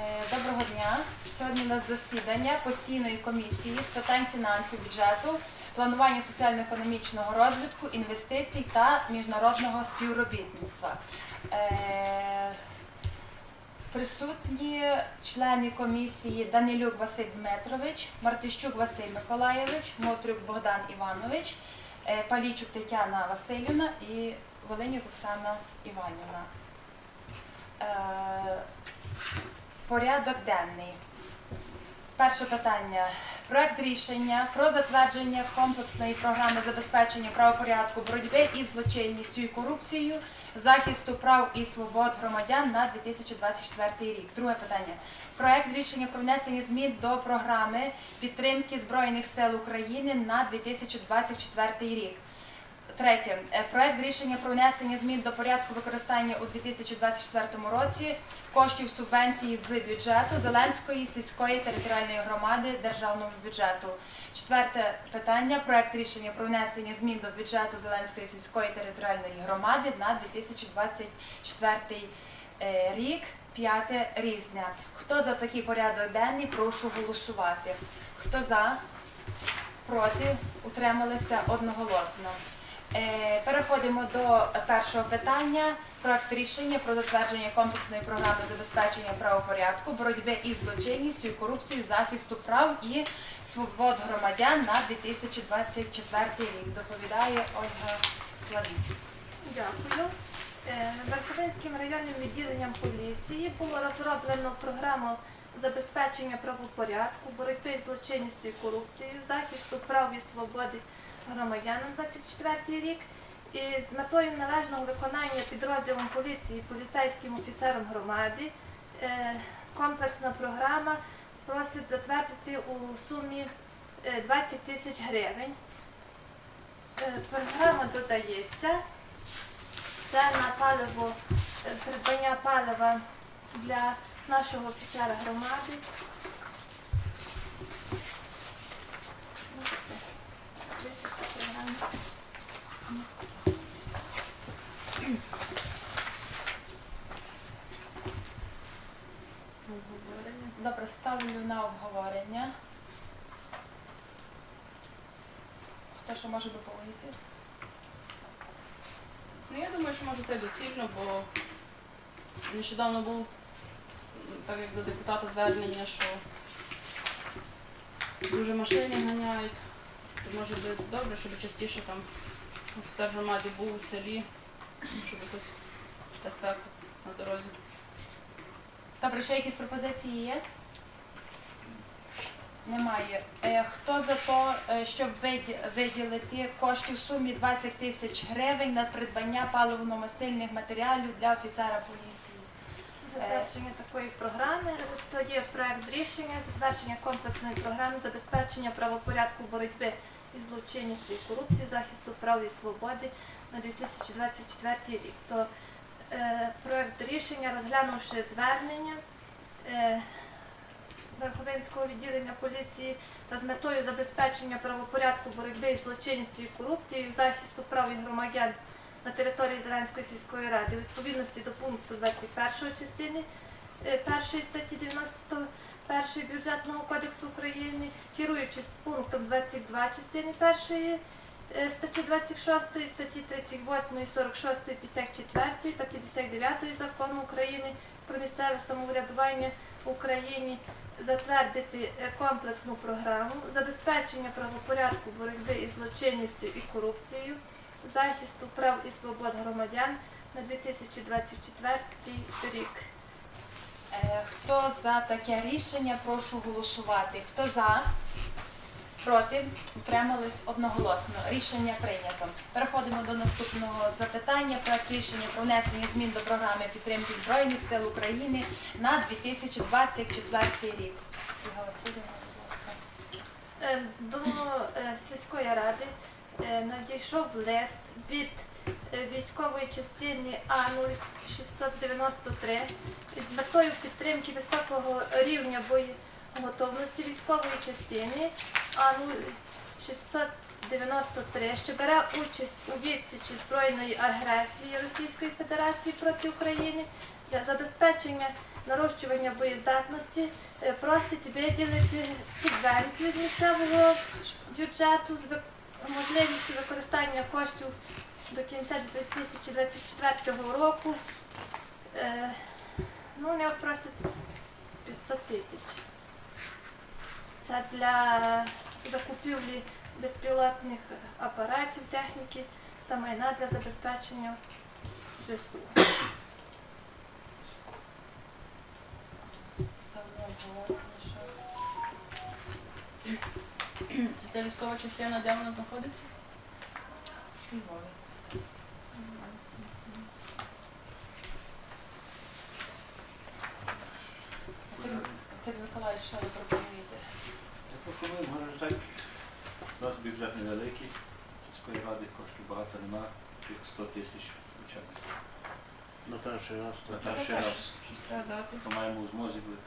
Е, Доброго дня. Сьогодні у нас засідання постійної комісії з питань фінансів, бюджету, планування соціально-економічного розвитку, інвестицій та міжнародного співробітництва. Е, Присутні члени комісії Данилюк Василь Дмитрович, Мартищук Василь Миколайович, Мотрюк Богдан Іванович, е, Палічук Тетяна Васильівна і Волинюк Оксана Іванівна. Порядок денний. Перше питання. Проект рішення про затвердження комплексної програми забезпечення правопорядку боротьби із злочинністю і корупцією, захисту прав і свобод громадян на 2024 рік. Друге питання. Проект рішення про внесення змін до програми підтримки Збройних сил України на 2024 рік. Третє. Е, Проект рішення про внесення змін до порядку використання у 2024 році коштів субвенції з бюджету Зеленської сільської територіальної громади державного бюджету. Четверте питання. Проект рішення про внесення змін до бюджету Зеленської сільської територіальної громади на 2024 е, рік. П'яте різня. Хто за такий порядок денний? Прошу голосувати. Хто за? Проти? Утрималися одноголосно. Е, Переходимо до першого питання. Проект рішення про затвердження комплексної програми забезпечення правопорядку, боротьби із злочинністю і корупцією, захисту прав і свобод громадян на 2024 рік. Доповідає Ольга Славічук. Дякую. Е, Верховинським районним відділенням поліції було розроблено програму забезпечення правопорядку, боротьби з злочинністю і корупцією, захисту прав і свободи громадян на 24 рік. І з метою належного виконання підрозділом поліції поліцейським офіцером громади е, комплексна програма просить затвердити у сумі е, 20 тисяч гривень. Е, Програма додається. Це на паливо, е, придбання палива для нашого офіцера громади. Можете дивитися програму. Обговорення. Добре, ставлю на обговорення. Хто ще може доповнити? Ну, я думаю, що може це доцільно, бо нещодавно був, так як до депутата звернення, що дуже машини ганяють. То може буде добре, щоб частіше там офіцер громади був у селі, щоб якусь безпеку на дорозі. Добре, ще якісь пропозиції є? Немає. Е, Хто за те, щоб виділити кошти в сумі 20 тисяч гривень на придбання паливно-мастильних матеріалів для офіцера поліції? Затвердження такої програми то є проект рішення, затвердження комплексної програми забезпечення правопорядку боротьби із злочинністю і корупцією, захисту прав і свободи на 2024 рік. То е, проект рішення, розглянувши звернення е, Верховинського відділення поліції та з метою забезпечення правопорядку боротьби із злочинністю і корупцією, захисту прав і громадян на території Зеленської сільської ради. Відповідності до пункту 21 частини е, першої статті 91 бюджетного кодексу України, керуючись пунктом 22 частини першої е, статті 26, статті 38, 46, 54 та 59 закону України про місцеве самоврядування Україні затвердити е, комплексну програму забезпечення правопорядку боротьби із злочинністю і корупцією, захисту прав і свобод громадян на 2024 рік. Е, Хто за таке рішення, прошу голосувати. Хто за? Проти? Утримались одноголосно. Рішення прийнято. Переходимо до наступного запитання. Проект рішення про внесення змін до програми підтримки Збройних сил України на 2024 рік. Ольга Васильівна, будь. Е, До е, сільської ради е, надійшов лист від військової частини А0693 з метою підтримки високого рівня боєготовності військової частини А0693, що бере участь у відсічі збройної агресії Російської Федерації проти України для забезпечення нарощування боєздатності е, просить виділити субвенцію з місцевого бюджету з можливістю використання коштів до кінця 2024 року. Е, Ну, вони просять 500 тисяч. Це для закупівлі безпілотних апаратів, техніки та майна для забезпечення зв'язку. Це ця військова частина, де вона знаходиться? у Львові. Василь Миколаївич, що ви пропонуєте? Пропоную, може так. У нас бюджет невеликий, сільської ради коштів багато нема, тих 100 тисяч б. На перший раз. На перший раз, що маємо у змозі бути.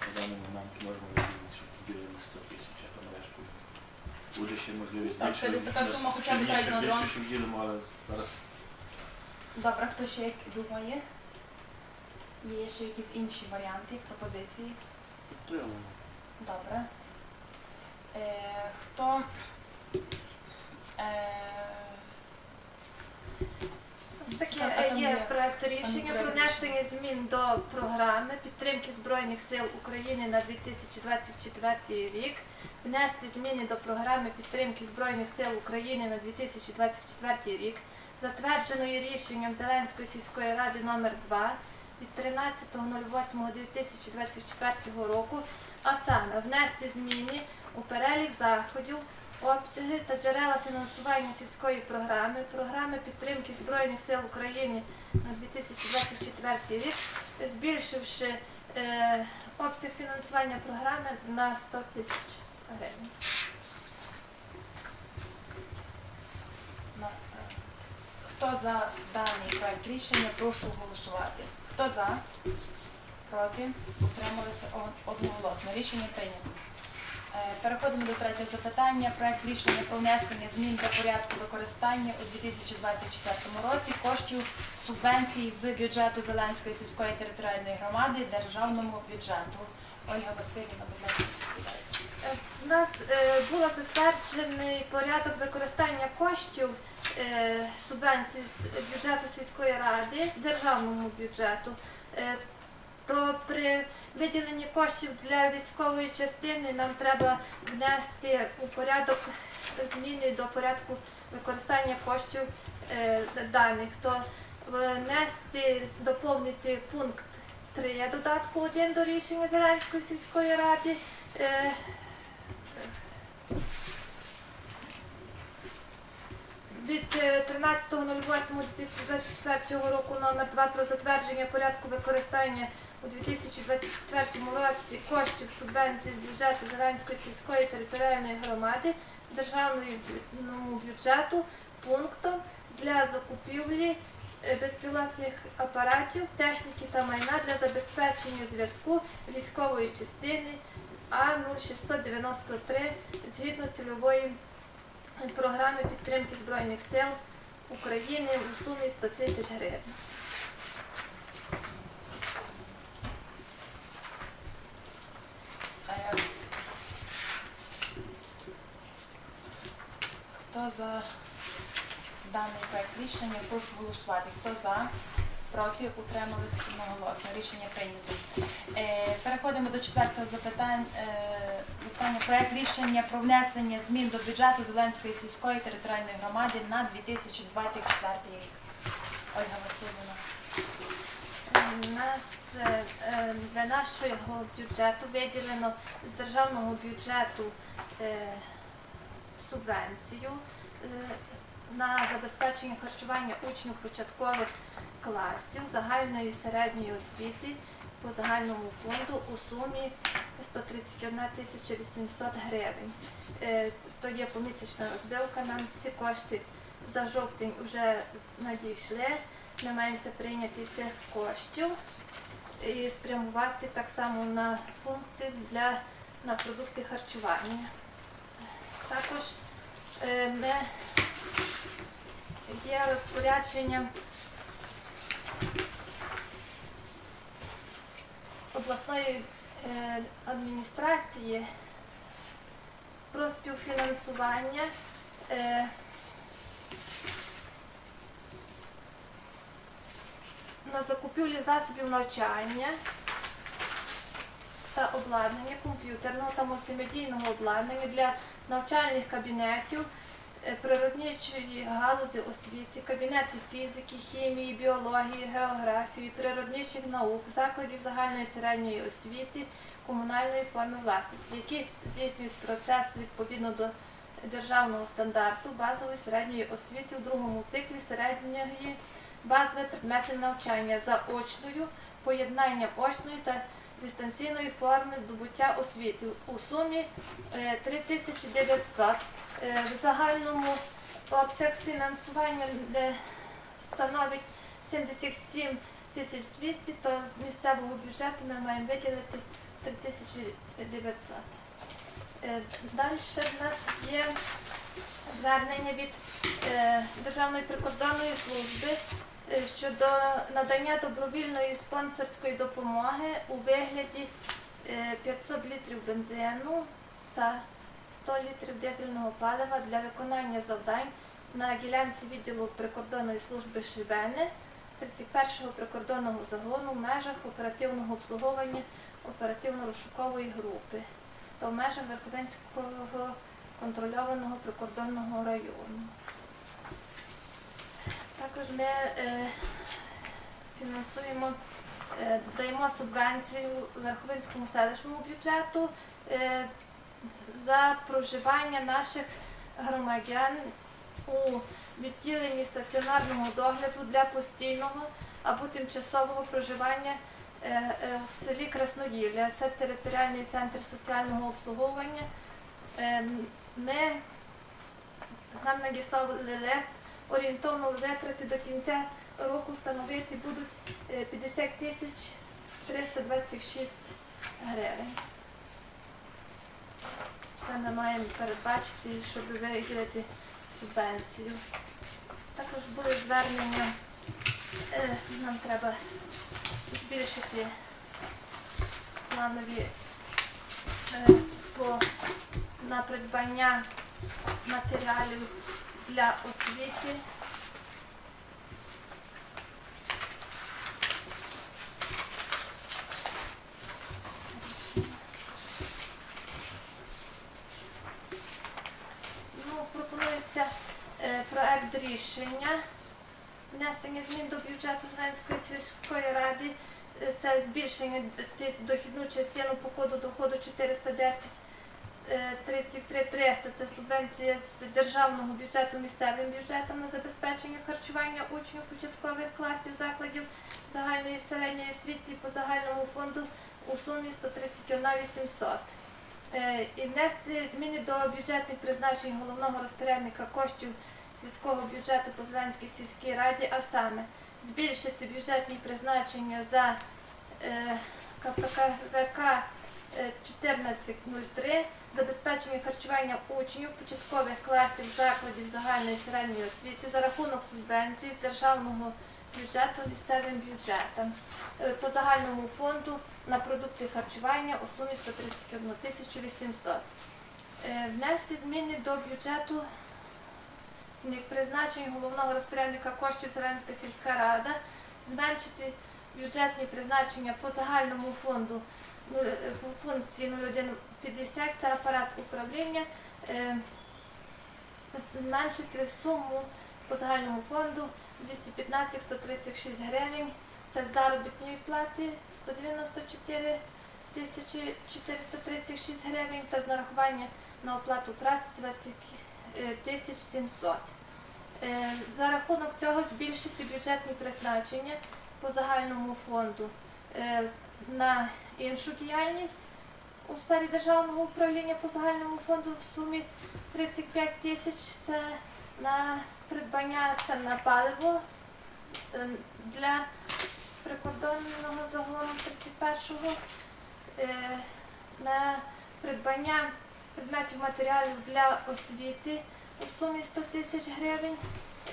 На даний момент можемо виділити, щоб поділили 100 тисяч, а там решту. Буде ще можливість Так, це десь така сума хоча б більше, дайте на більше, дрон. що вділимо, але зараз Добре, хто ще як думає? Є ще якісь інші варіанти, пропозиції? Підтримуємо. Добре. Е, хто е, таке е, є проект рішення про внесення змін до програми підтримки Збройних сил України на 2024 рік. Внести зміни до програми підтримки Збройних сил України на 2024 рік, затвердженої рішенням Зеленської сільської ради номер 2 від 13.08.2024 року, а саме внести зміни у перелік заходів, обсяги та джерела фінансування сільської програми, програми підтримки Збройних сил України на 2024 рік, збільшивши е, обсяг фінансування програми на 100 тисяч гривень. е, хто за даний проект рішення, прошу голосувати. Хто за? Проти? Утрималися одноголосно. Рішення прийнято. Е, Переходимо до третього запитання. Проект рішення про внесення змін до порядку використання у 2024 році коштів субвенцій з бюджету Зеленської сільської територіальної громади державному бюджету. Ольга Васильівна, будь ласка. Е, У нас е, був затверджений порядок використання коштів е, субвенцій з бюджету сільської ради, державному бюджету. Е, то при виділенні коштів для військової частини нам треба внести у порядок зміни до порядку використання коштів е, даних. То внести, доповнити пункт 3 додатку 1 до рішення Зеленської сільської ради. Е, від е, 13.08.2024 року номер 2 про затвердження порядку використання у 2024 році коштів субвенцій з бюджету Зеленської сільської територіальної громади державному бюджету пунктом для закупівлі е, безпілотних апаратів, техніки та майна для забезпечення зв'язку військової частини А0693 згідно цільової програми підтримки Збройних сил України у сумі 100 тисяч гривень. Е, Хто за даний проект рішення, прошу голосувати. Хто за, проти, утримались одноголосно. Рішення прийнято. Е, Переходимо до четвертого запитання. Е, Питання проект рішення про внесення змін до бюджету Зеленської сільської територіальної громади на 2024 рік. Ольга Васильівна. У нас е, для нашого бюджету виділено з державного бюджету субвенцію на забезпечення харчування учнів початкових класів загальної середньої освіти по загальному фонду у сумі 131 тисяча 800 гривень. Е, То є помісячна розбивка. Нам ці кошти за жовтень вже надійшли. Ми маємося прийняти цих коштів і спрямувати так само на функції для на продукти харчування. Також е, ми є розпорядження обласної е, адміністрації про співфінансування е, на закупівлю засобів навчання та обладнання комп'ютерного та мультимедійного обладнання для навчальних кабінетів е, природничої галузі освіти, кабінетів фізики, хімії, біології, географії, природничих наук, закладів загальної середньої освіти, комунальної форми власності, які здійснюють процес відповідно до державного стандарту базової середньої освіти у другому циклі середньої базове предмети навчання за очною, поєднання очної та дистанційної форми здобуття освіти у сумі е, 3900. Е, В загальному обсяг фінансування е, становить 77 тисяч 200, то з місцевого бюджету ми маємо виділити 3900. Е, Далі в нас є звернення від е, Державної прикордонної служби е, щодо надання добровільної спонсорської допомоги у вигляді е, 500 літрів бензину та 100 літрів дизельного палива для виконання завдань на ділянці відділу прикордонної служби Шибени 31-го прикордонного загону в межах оперативного обслуговування оперативно-розшукової групи та в межах Верховенського контрольованого прикордонного району. Також ми е, фінансуємо, е, даємо субвенцію Верховинському селищному бюджету е, за проживання наших громадян у відділенні стаціонарного догляду для постійного або тимчасового проживання е, е, в селі Красноївля. Це територіальний центр соціального обслуговування. Е, Ми нам надіслали лист, орієнтовно витрати до кінця року становити будуть е, 50 тисяч 326 гривень. Це ми маємо передбачити, щоб виділити субвенцію. Також були звернення, е, нам треба збільшити планові е, на придбання матеріалів для освіти. Ну, пропонується е, проект рішення внесення змін до бюджету Зеленської сільської ради. Е, Це збільшення дохідну частину по коду доходу 410 е, 33 300 це субвенція з державного бюджету місцевим бюджетом на забезпечення харчування учнів початкових класів закладів загальної середньої освіти по загальному фонду у сумі 131 800. Е, І внести зміни до бюджетних призначень головного розпорядника коштів сільського бюджету по Зеленській сільській раді, а саме збільшити бюджетні призначення за е, КПКВК е, 1403 забезпечення харчування учнів початкових класів закладів загальної середньої освіти за рахунок субвенцій з державного бюджету місцевим бюджетом Е, по загальному фонду на продукти харчування у сумі 131 тисячу 800. Е, Внести зміни до бюджету призначень головного розпорядника коштів Зеленська сільська рада, зменшити бюджетні призначення по загальному фонду по функції 0150, це апарат управління, е, зменшити суму по загальному фонду 215 136 гривень. Це заробітної плати 194 тисячі 436 гривень та з нарахування на оплату праці 20 е, тисяч 700. Е, За рахунок цього збільшити бюджетні призначення по загальному фонду е, на іншу діяльність у сфері державного управління по загальному фонду в сумі 35 тисяч. Це на придбання це на паливо е, для прикордонного загону 31-го, е, на придбання предметів матеріалів для освіти у сумі 100 тисяч гривень.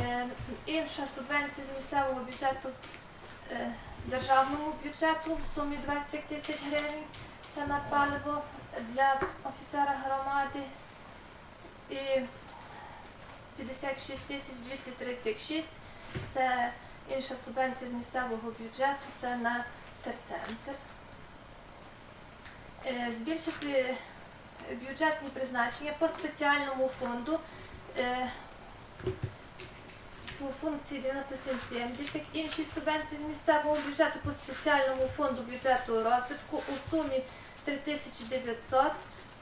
Е, Інша субвенція з місцевого бюджету державному бюджету в сумі 20 тисяч гривень. Це на паливо для офіцера громади. І 56 тисяч 236 це інша субвенція з місцевого бюджету, це на терцентр. Е, Збільшити бюджетні призначення по спеціальному фонду е, функції 9770, інші субвенції з місцевого бюджету по спеціальному фонду бюджету розвитку у сумі 3900,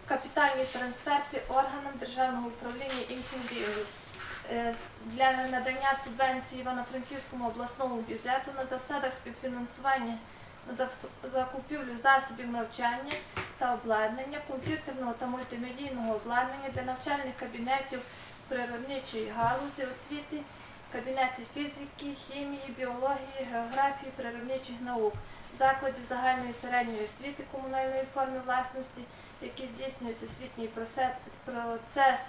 капітальні трансферти органам державного управління іншим діям. Е, Для надання субвенції Івано-Франківському обласному бюджету на засадах співфінансування за закупівлю засобів навчання та обладнання, комп'ютерного та мультимедійного обладнання для навчальних кабінетів природничої галузі освіти, кабінети фізики, хімії, біології, географії, природничих наук, закладів загальної середньої освіти комунальної форми власності, які здійснюють освітній процес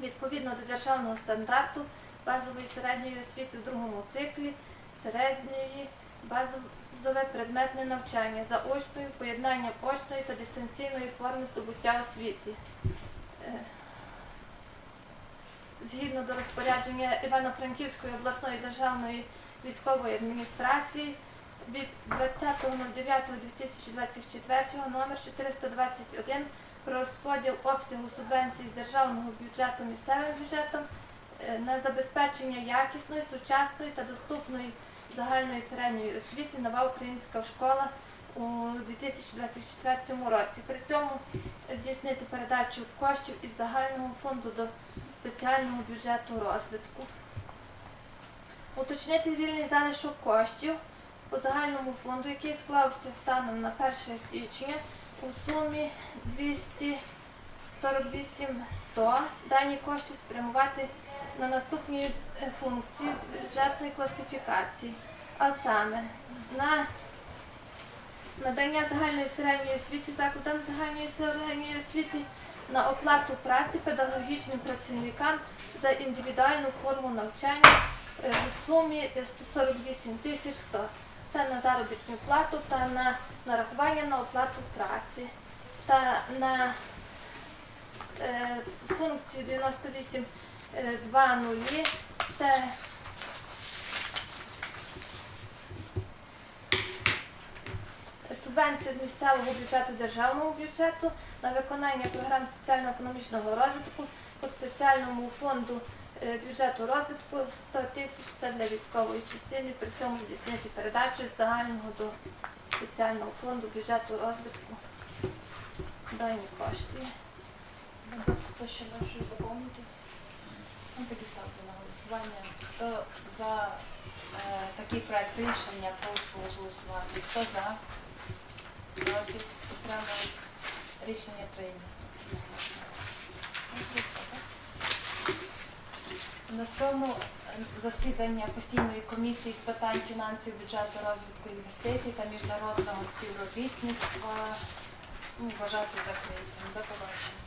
відповідно до державного стандарту базової середньої освіти в другому циклі, середньої базове предметне навчання за очною, поєднанням очної та дистанційної форми здобуття освіти. Згідно до розпорядження Івано-Франківської обласної державної військової адміністрації від 20.09.2024 номер 421 про розподіл обсягу субвенцій з державного бюджету місцевим бюджетом е, на забезпечення якісної, сучасної та доступної загальної середньої освіти нова українська школа у 2024 році. При цьому здійснити передачу коштів із загального фонду до спеціального бюджету розвитку. Уточнити вільний залишок коштів по загальному фонду, який склався станом на 1 січня у сумі 248 100. Дані кошти спрямувати на наступні е, функції бюджетної класифікації, а саме на надання загальної середньої освіти закладам загальної середньої освіти на оплату праці педагогічним працівникам за індивідуальну форму навчання е, у сумі 148 тисяч 100. Це на заробітну плату та на нарахування на оплату праці. Та на е, функцію 98 е, 2.0 це субвенція з місцевого бюджету державного бюджету на виконання програм соціально-економічного розвитку по спеціальному фонду е, бюджету розвитку 100 тисяч це для військової частини, при цьому здійснити передачу з загального до спеціального фонду бюджету розвитку дані кошти. Хто ще може доповнити? Ну, такі ставки на голосування. Хто за е, такий проект рішення, прошу голосувати. Хто за? Рішення прийнято. На цьому засідання постійної комісії з питань фінансів, бюджету, розвитку інвестицій та міжнародного співробітництва ну, вважати закритим. До побачення.